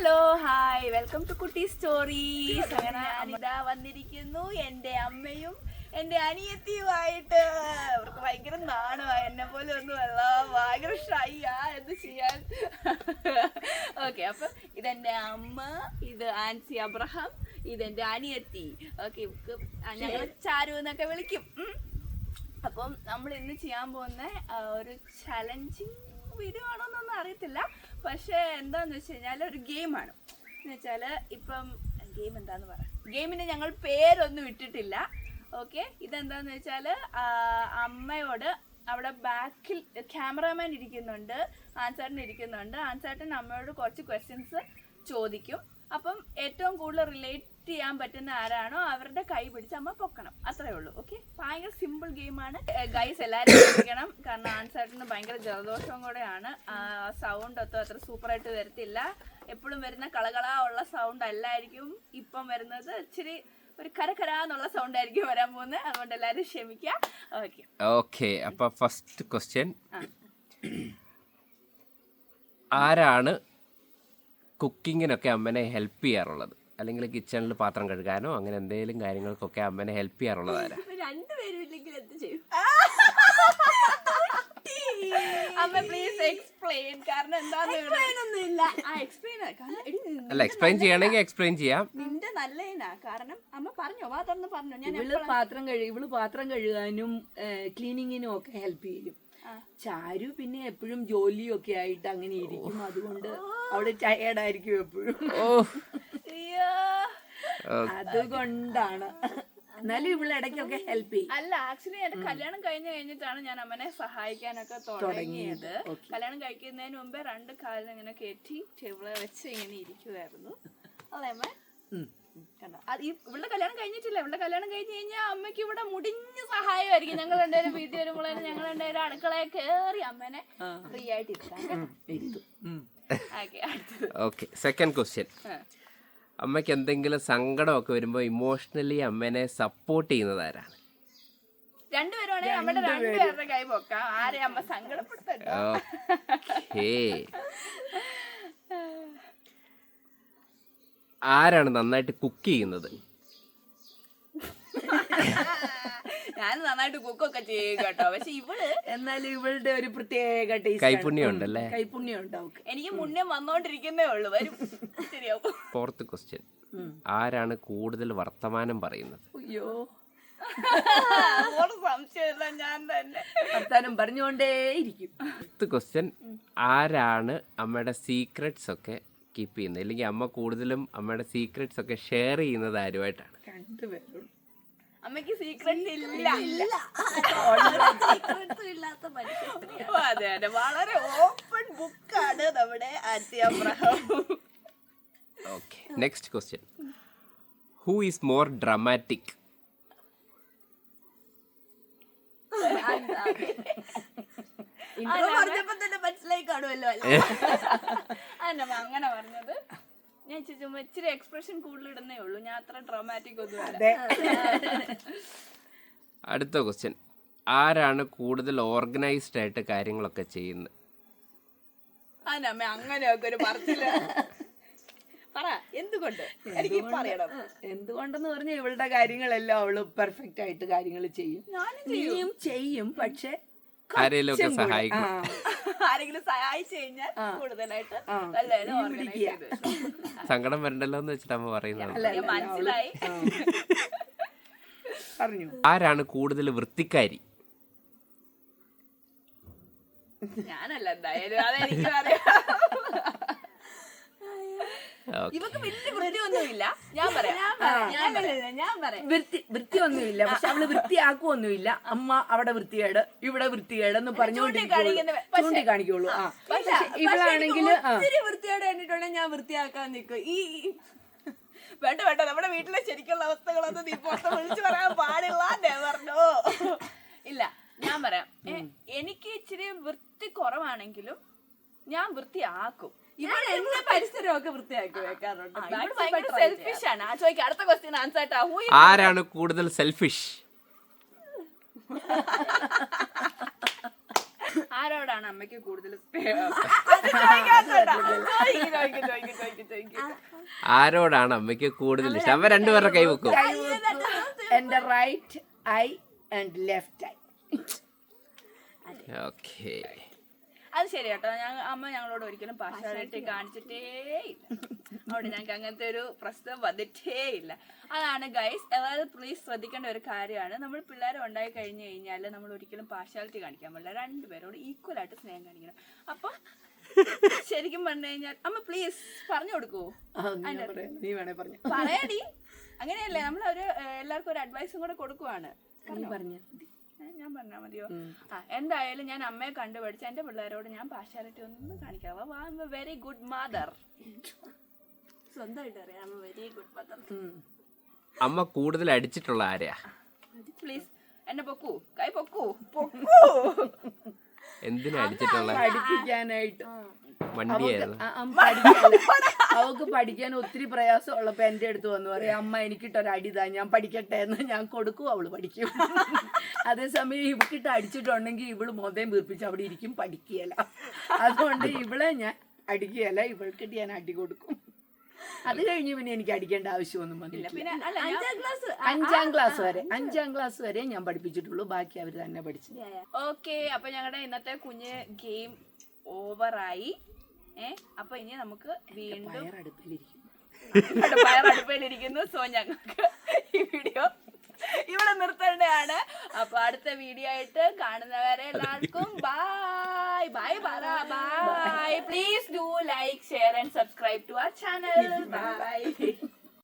Hello hi welcome to Kutty stories അങ്ങനെ ഞാനിതാ വന്നിരിക്കുന്നു. എന്റെ അമ്മയും എന്റെ അനിയത്തിയുമായിട്ട്. അവർക്ക് ഭയങ്കര നാണോ എന്നെ പോലെ ഒന്നും ഒന്നുമല്ല ഭയങ്കര ഷൈയാ എന്ത് ചെയ്യാൻ. ഓക്കെ അപ്പൊ ഇതെന്റെ അമ്മ ഇത് ആൻസി അബ്രഹാം ഇതെന്റെ അനിയത്തി. ഓക്കെ ഞങ്ങൾ ചാരു എന്നൊക്കെ വിളിക്കും. അപ്പം നമ്മൾ ഇന്ന് ചെയ്യാൻ പോകുന്ന ഒരു ചലഞ്ചിങ് വീഡിയോ ആണോന്നൊന്നും അറിയത്തില്ല. പക്ഷേ എന്താന്ന് വെച്ച് കഴിഞ്ഞാൽ ഒരു ഗെയിമാണ്. എന്ന് വെച്ചാൽ ഇപ്പം ഗെയിം എന്താന്ന് പറയാം ഗെയിമിന് ഞങ്ങൾ പേരൊന്നും ഇട്ടിട്ടില്ല. ഓക്കെ? ഇതെന്താന്ന് വെച്ചാൽ അമ്മയോട് അവിടെ ബാക്കിൽ ക്യാമറാമാൻ ഇരിക്കുന്നുണ്ട് ആൻസാട്ടൻ ഇരിക്കുന്നുണ്ട്. ആൻസാട്ടൻ അമ്മയോട് കുറച്ച് ക്വസ്റ്റ്യൻസ് ചോദിക്കും. അപ്പം ഏറ്റവും കൂടുതൽ റിലേറ്റ് ചെയ്യാൻ പറ്റുന്ന ആരാണോ അവരുടെ കൈ പിടിച്ച് അമ്മ പൊക്കണം. അത്രേ ഉള്ളൂ. ഓക്കെ? ഭയങ്കര സിമ്പിൾ ഗെയിമാണ് ഗൈസ് എല്ലാവരും കളിക്കണം കാരണം ആൻസേട്ടന് ഭയങ്കര ജലദോഷവും കൂടെയാണ്. സൗണ്ട് ഒത്തും അത്ര സൂപ്പറായിട്ട് വരത്തില്ല. എപ്പോഴും വരുന്ന കളകള ഉള്ള സൗണ്ട് അല്ലായിരിക്കും. ഇപ്പം വരുന്നത് ഇച്ചിരി ഒരു കരകരാന്നുള്ള സൗണ്ട് ആയിരിക്കും വരാൻ പോകുന്നത് അതുകൊണ്ട് എല്ലാവരും ക്ഷമിക്കുക ഓക്കെ. ഓക്കെ അപ്പൊ ഫസ്റ്റ് ക്വസ്റ്റ്യൻ ആരാണ് കുക്കിങ്ങിനൊക്കെ അമ്മനെ ഹെൽപ്പ് ചെയ്യാറുള്ളത്? അല്ലെങ്കിൽ കിച്ചണിൽ പാത്രം കഴുകാനോ അങ്ങനെ എന്തെങ്കിലും കാര്യങ്ങൾക്കൊക്കെ അമ്മനെ ഹെൽപ്പ് ചെയ്യാറുള്ളതാണ് രണ്ടുപേരും ഇല്ലെങ്കിൽ എന്ത് ചെയ്യും? അല്ല എക്സ്പ്ലെയിൻ ചെയ്യണമെങ്കിൽ എക്സ്പ്ലെയിൻ ചെയ്യാം. നിന്റെ നല്ലതിനാ കാരണം അമ്മ പറഞ്ഞോ വാ തുറന്ന് പറഞ്ഞോ. ഞാൻ ഇവൾ പാത്രം കഴുകി ഇവൾ പാത്രം കഴുകാനും ക്ലീനിങ്ങിനും ഒക്കെ ഹെൽപ്പ് ചെയ്യും. ചാരു പിന്നെ എപ്പോഴും ജോലിയൊക്കെ ആയിട്ട് അങ്ങനെ ഇരിക്കും. അതുകൊണ്ട് അവിടെ ടയേർഡായിരിക്കും എപ്പോഴും. ഓ. അതുകൊണ്ടാണ്. എന്നാലും ഇവിടെ ഇടയ്ക്കൊക്കെ ഹെൽപ്പ് ചെയ്യും. അല്ല ആക്ച്വലി എന്റെ കല്യാണം കഴിഞ്ഞു കഴിഞ്ഞിട്ടാണ് ഞാൻ അമ്മനെ സഹായിക്കാനൊക്കെ തുടങ്ങിയത്. കല്യാണം കഴിക്കുന്നതിന് മുമ്പേ രണ്ട് കാലിൽ ഇങ്ങനെ കയറ്റി ചെവിളെ വെച്ച് ഇങ്ങനെ ഇരിക്കുമായിരുന്നു അല്ലേ അമ്മ? ഇവിടെ അത് കല്യാണം കഴിഞ്ഞിട്ടില്ല. ഇവിടെ കല്യാണം കഴിഞ്ഞ് കഴിഞ്ഞാൽ അമ്മയ്ക്ക് ഇവിടെ മുടിഞ്ഞ സഹായമായിരിക്കും. ഞങ്ങൾ രണ്ടുപേരും വീട്ടിൽ വരുമ്പോഴേനും ഞങ്ങൾ രണ്ടുപേരും അടുക്കളയെ കയറി അമ്മനെ ഫ്രീ ആയിട്ട് ഇരുത്താം. ഉം. Okay second question. അമ്മയ്ക്ക് എന്തെങ്കിലും സങ്കടമൊക്കെ വരുമ്പോൾ ഇമോഷണലി അമ്മേനെ സപ്പോർട്ട് ചെയ്യുന്നത് ആരാണ്? രണ്ടുപേരുവാണെങ്കിൽ നമ്മുടെ രണ്ടുപേരുടെ കൈ പൊക്കാം. ആരെ അമ്മ സങ്കടപ്പെടുത്തണ്ട ആരാണ് നന്നായിട്ട് കുക്ക് ചെയ്യുന്നത്? ഞാൻ നന്നായിട്ട് കുക്കൊക്കെ ചെയ്യും കേട്ടോ. പക്ഷെ ഇവൾ എന്നാലും ഇവളുടെ ഒരു പ്രത്യേക കൈപുണ്യം ഉണ്ടല്ലേ? കൈപുണ്യം ഉണ്ടാവും എനിക്ക് മുന്നേ വന്നോണ്ടിരിക്കുന്നേ ഉള്ളു. വരും. Fourth question. ആരാണ് കൂടുതൽ വർത്തമാനം പറയുന്നത്? അയ്യോ. സംശയമില്ല ഞാൻ തന്നെ. വർത്താനം ഫിഫ്ത്ത് ക്വസ്റ്റ്യൻ ആരാണ് അമ്മയുടെ സീക്രട്സ് ഒക്കെ കീപ്പ് ചെയ്യുന്നത്? അല്ലെങ്കിൽ അമ്മ കൂടുതലും അമ്മയുടെ സീക്രട്സ് ഒക്കെ ഷെയർ ചെയ്യുന്നത് ആരുമായിട്ടാണ്? രണ്ടുപേരും അമ്മയ്ക്ക് സീക്രട്ട് ഇല്ല. ഓ, അതെ അതെ. വളരെ ഓപ്പൺ ബുക്കാണ് നമ്മുടെ Atti Abraham. Okay next question who is more dramatic intro പറഞ്ഞപ്പോ തന്നെ മനസ്സിലായി കാണുമല്ലോ അല്ലേ. അന്നമ്മ അങ്ങനെ പറഞ്ഞത്. ഞാൻ ഇച്ചിരി ചുമ്മാ ഇച്ചിരി എക്സ്പ്രഷൻ കൂടുതൽ ഇടുന്നേ ഉള്ളൂ. ഞാൻ അത്ര ഡ്രാമാറ്റിക് ഒന്നും അടുത്ത ക്വസ്റ്റ്യൻ ആരാണ് കൂടുതൽ ഓർഗനൈസ്ഡ് ആയിട്ട് കാര്യങ്ങളൊക്കെ ചെയ്യുന്നത്? അങ്ങനെയൊക്കെ ഒരു പറച്ചില്ല പറ എന്തുകൊണ്ട്? എനിക്ക് പറയണം. എന്തുകൊണ്ടെന്ന് പറഞ്ഞാൽ ഇവളുടെ കാര്യങ്ങളെല്ലാം അവൾ പെർഫെക്റ്റ് ആയിട്ട് കാര്യങ്ങൾ ചെയ്യും. ഞാനും നീയും ചെയ്യും പക്ഷെ ആരെങ്കിലും സഹായിക്കും. ആരെങ്കിലും സഹായിച്ചു കഴിഞ്ഞാൽ കൂടുതലായിട്ട്. സങ്കടം വരണ്ടല്ലോ എന്ന് വെച്ചിട്ട് അമ്മ പറയുന്നത്. അല്ല, മനസ്സിലായി. പറഞ്ഞു. ആരാണ് കൂടുതൽ വൃത്തിക്കാരി? ഞാനല്ല എന്തായാലും അതെനിക്ക് അറിയാം. ഇവക്ക് വലിയ വൃത്തിയൊന്നുമില്ല. ഞാൻ പറയാം. ഞാൻ പറയാം. ഞാൻ പറയാം. വൃത്തി വൃത്തിയൊന്നുമില്ല. പക്ഷെ അവൾ വൃത്തിയാക്കുവൊന്നുമില്ല. അമ്മ അവിടെ വൃത്തികേട് ഇവിടെ വൃത്തികേട് എന്ന് ചൂണ്ടിക്കാണിക്കുന്ന ചൂണ്ടി കാണിക്കുള്ളൂ ആ. ഇവളാണെങ്കിൽ വൃത്തിയോടെ കണ്ടിട്ടുണ്ടെങ്കിൽ ഞാൻ വൃത്തിയാക്കാൻ നിൽക്കും. ഈ ഈ- വേണ്ട വേണ്ട. നമ്മുടെ വീട്ടിലെ ശരിക്കുള്ള അവസ്ഥകളൊന്നും നീ പുറത്ത് വിളിച്ചു പറയാൻ പാടില്ല. പറഞ്ഞു ഇല്ല ഞാൻ പറയാം. എനിക്ക് ഇച്ചിരി വൃത്തി കുറവാണെങ്കിലും ഞാൻ വൃത്തിയാക്കും. ഇവിടെ എന്റെ പരിസരമൊക്കെ വൃത്തിയാക്കി വെക്കാറുണ്ട്. സെൽഫിഷ് ആണ്. ആ ചോദിക്കാം അടുത്ത ക്വസ്റ്റ്യൻ ആൻസർ ആയിട്ടാ ഹൂ ആരാണ് കൂടുതൽ സെൽഫിഷ് ആരോടാണ് അമ്മയ്ക്ക് കൂടുതൽ. ആരോടാണ് അമ്മയ്ക്ക് കൂടുതൽ ഇഷ്ടം? അവ രണ്ടുപേരുടെ കൈ വെക്കും. എന്റെ right eye and left eye okay അത് ശരി കേട്ടോ ഞാൻ അമ്മ ഞങ്ങളോട് ഒരിക്കലും പാർഷ്യാലിറ്റി കാണിച്ചിട്ടേ ഇല്ല. അവിടെ ഞങ്ങൾക്ക് അങ്ങനത്തെ ഒരു പ്രശ്നം വന്നിട്ടേ ഇല്ല. അതാണ് ഗൈസ് അതായത് പ്ലീസ് ശ്രദ്ധിക്കേണ്ട ഒരു കാര്യമാണ്. നമ്മൾ പിള്ളേരെ ഉണ്ടായി കഴിഞ്ഞു കഴിഞ്ഞാൽ നമ്മൾ ഒരിക്കലും പാർഷ്യാലിറ്റി കാണിക്കാൻ പാടില്ല. രണ്ടുപേരോട് ഈക്വൽ ആയിട്ട് സ്നേഹം കാണിക്കണം. അപ്പൊ ശരിക്കും പറഞ്ഞു കഴിഞ്ഞാൽ അമ്മ പ്ലീസ് പറഞ്ഞു കൊടുക്കൂ. നീ വേണേ പറഞ്ഞു. പറയടി. അങ്ങനെയല്ലേ നമ്മൾ ഒരു എല്ലാവർക്കും ഒരു അഡ്വൈസും കൂടെ കൊടുക്കുവാണ്. പറഞ്ഞ. ഞാൻ പറഞ്ഞാ മതിയോ? ആ എന്തായാലും ഞാൻ അമ്മയെ കണ്ടുപഠിച്ച എന്റെ പിള്ളേരോട് ഞാൻ പാർഷ്യാലിറ്റി ഒന്നും കാണിക്കാവോ വെരി ഗുഡ് മദർ സ്വന്തമായിട്ട് അറിയാം വെരി ഗുഡ് മദർ അമ്മ കൂടുതൽ അടിച്ചിട്ടുള്ള ആരെയാ പ്ലീസ് എന്നെ പൊക്കൂ കൈ പൊക്കൂ പൊക്കൂ. എന്തിനാ അടിച്ചിട്ടുള്ള? പഠിപ്പിക്കാനായിട്ട്. വണ്ടിയായിരുന്നു. ആ, ആ, പഠിക്കാനല്ല. അവക്ക് പഠിക്കാൻ ഒത്തിരി പ്രയാസം ഉള്ളപ്പോ എന്റെ അടുത്ത് വന്നു പറയാം അമ്മ എനിക്കിട്ടൊരു അടിതാ ഞാൻ പഠിക്കട്ടെ എന്ന് ഞാൻ കൊടുക്കും അവൾ പഠിക്കും. അതേസമയം ഇവക്കിട്ട് അടിച്ചിട്ടുണ്ടെങ്കിൽ ഇവൾ മൊതയും വീർപ്പിച്ച് അവിടെ ഇരിക്കും പഠിക്കുകയല്ല. അതുകൊണ്ട് ഇവളെ ഞാൻ അടിക്കുകയല്ല ഇവൾക്കിട്ട് ഞാൻ അടി കൊടുക്കും. അത് കഴിഞ്ഞ് പിന്നെ എനിക്ക് അടിക്കേണ്ട ആവശ്യമൊന്നും വന്നില്ല അഞ്ചാം ക്ലാസ് അഞ്ചാം ക്ലാസ് വരെ അഞ്ചാം ക്ലാസ് വരെ ഞാൻ പഠിപ്പിച്ചിട്ടുള്ളൂ. ബാക്കി അവർ തന്നെ പഠിച്ചു. ഓക്കെ അപ്പൊ ഞങ്ങളുടെ ഇന്നത്തെ കുഞ്ഞ് ഗെയിം ഓവറായി ഏ അപ്പൊ ഇനി നമുക്ക് വീണ്ടും അടുപ്പിലിരിക്കും അടുപ്പയിലിരിക്കുന്നു സോ ഞങ്ങൾക്ക് ഈ വീഡിയോ ഇവിടെ നിർത്തേണ്ടതാണ്. അപ്പൊ അടുത്ത വീഡിയോ ആയിട്ട് കാണുന്നവരെ എല്ലാവർക്കും ബായ് ബായ് പറ bye please do like share and subscribe to our channel bye